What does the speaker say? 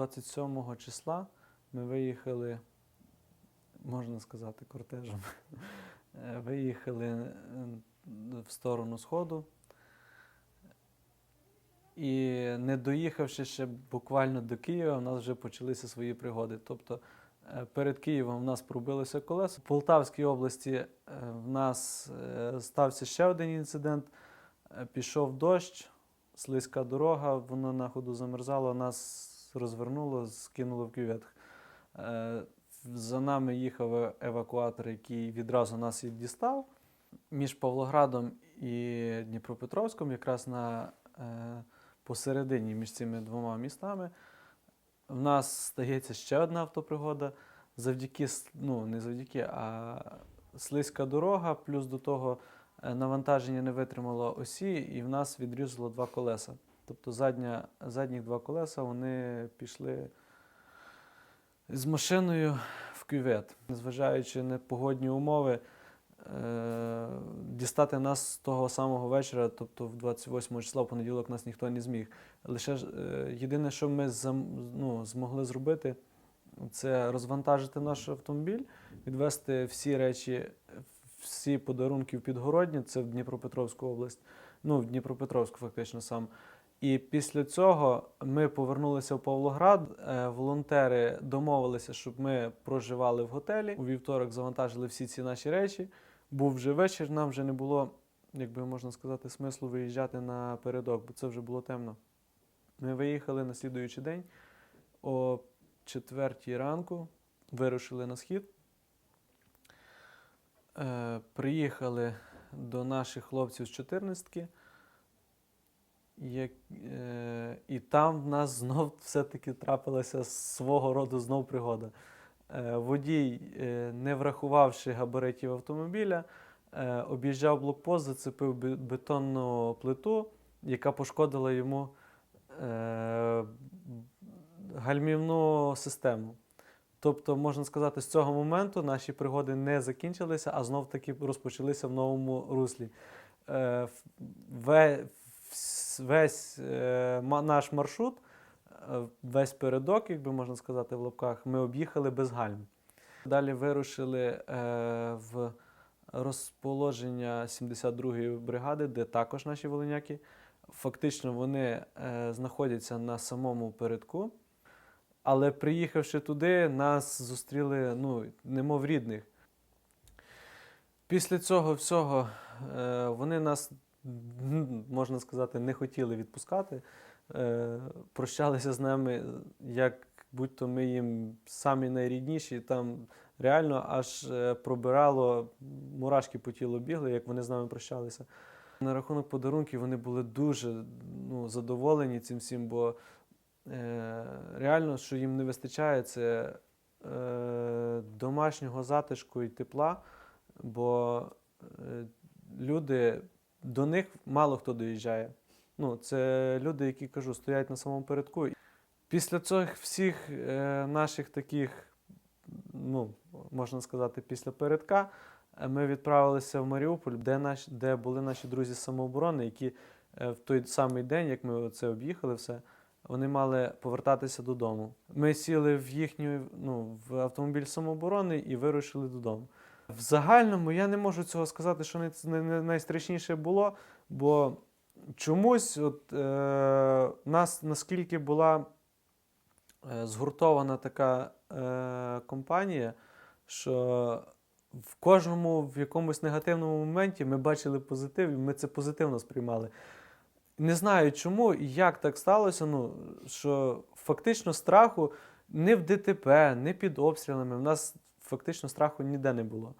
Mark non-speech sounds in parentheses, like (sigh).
27 числа ми виїхали, можна сказати, кортежем. Е, Виїхали е, в сторону Сходу. І не доїхавши ще буквально до Києва, у нас вже почалися свої пригоди. Тобто е, перед Києвом в нас пробилося колесо. В Полтавській області в нас стався ще один інцидент. Пішов дощ, слизька дорога, воно на ходу замерзало, нас розвернуло, скинуло в кювет. Е, За нами їхав евакуатор, який відразу нас і дістав. Між Павлоградом і Дніпропетровськом, якраз на е, посередині між цими двома містами, в нас стається ще одна автопригода. Завдяки, ну не завдяки, а слизька дорога, плюс до того е, навантаження не витримало осі, і в нас відрізало два колеса. Тобто задня, задні два колеса вони пішли з машиною в кювет. Незважаючи на погодні умови, е, дістати нас з того самого вечора, тобто в 28 числа в понеділок нас ніхто не зміг. Лише е, єдине, що ми ну, змогли зробити, це розвантажити наш автомобіль, відвести всі речі, всі подарунки в Підгородні, це в Дніпропетровську область, ну, в Дніпропетровську фактично сам. І після цього ми повернулися в Павлоград. Е, Волонтери домовилися, щоб ми проживали в готелі. У вівторок завантажили всі ці наші речі. Був вже вечір, нам вже не було, як би можна сказати, смислу виїжджати на передок, бо це вже було темно. Ми виїхали на слідуючий день о четвертій ранку, вирушили на схід. Е, приїхали до наших хлопців з 14-ки. Як, е, і там в нас знов (laughs) все-таки трапилася свого роду знов пригода. Е, водій, е, не врахувавши габаритів автомобіля, е, об'їжджав блокпост, зацепив бетонну плиту, яка пошкодила йому е, гальмівну систему. Тобто, можна сказати, з цього моменту наші пригоди не закінчилися, а знов таки розпочалися в новому руслі. Е, весь е, наш маршрут, е, весь передок, як би можна сказати, в лапках, ми об'їхали без гальм. Далі вирушили е, в розположення 72-ї бригади, де також наші волиняки. Фактично вони знаходяться на самому передку. Але приїхавши туди, нас зустріли ну, немов рідних. Після цього всього вони нас, можна сказати, не хотіли відпускати. Е, прощалися з нами, як будь-то ми їм самі найрідніші. Там реально аж е, пробирало, мурашки по тілу бігли, як вони з нами прощалися. На рахунок подарунків вони були дуже ну, задоволені цим всім, бо е, реально, що їм не вистачає, це е, домашнього затишку і тепла, бо е, люди, до них мало хто доїжджає. Ну, це люди, які кажу, стоять на самому передку. Після цих всіх е, наших таких, ну, можна сказати, після передка, е, ми відправилися в Маріуполь, де, наш, де були наші друзі з самооборони, які е, в той самий день, як ми це об'їхали, все, вони мали повертатися додому. Ми сіли в їхню ну, в автомобіль самооборони і вирушили додому. В загальному я не можу цього сказати, що не, не, не найстрашніше було, бо чомусь от, е, нас наскільки була е, згуртована така е, компанія, що в кожному в якомусь негативному моменті ми бачили позитив, і ми це позитивно сприймали. Не знаю чому і як так сталося, ну, що фактично страху не в ДТП, не під обстрілами. В нас фактично страху ніде не було.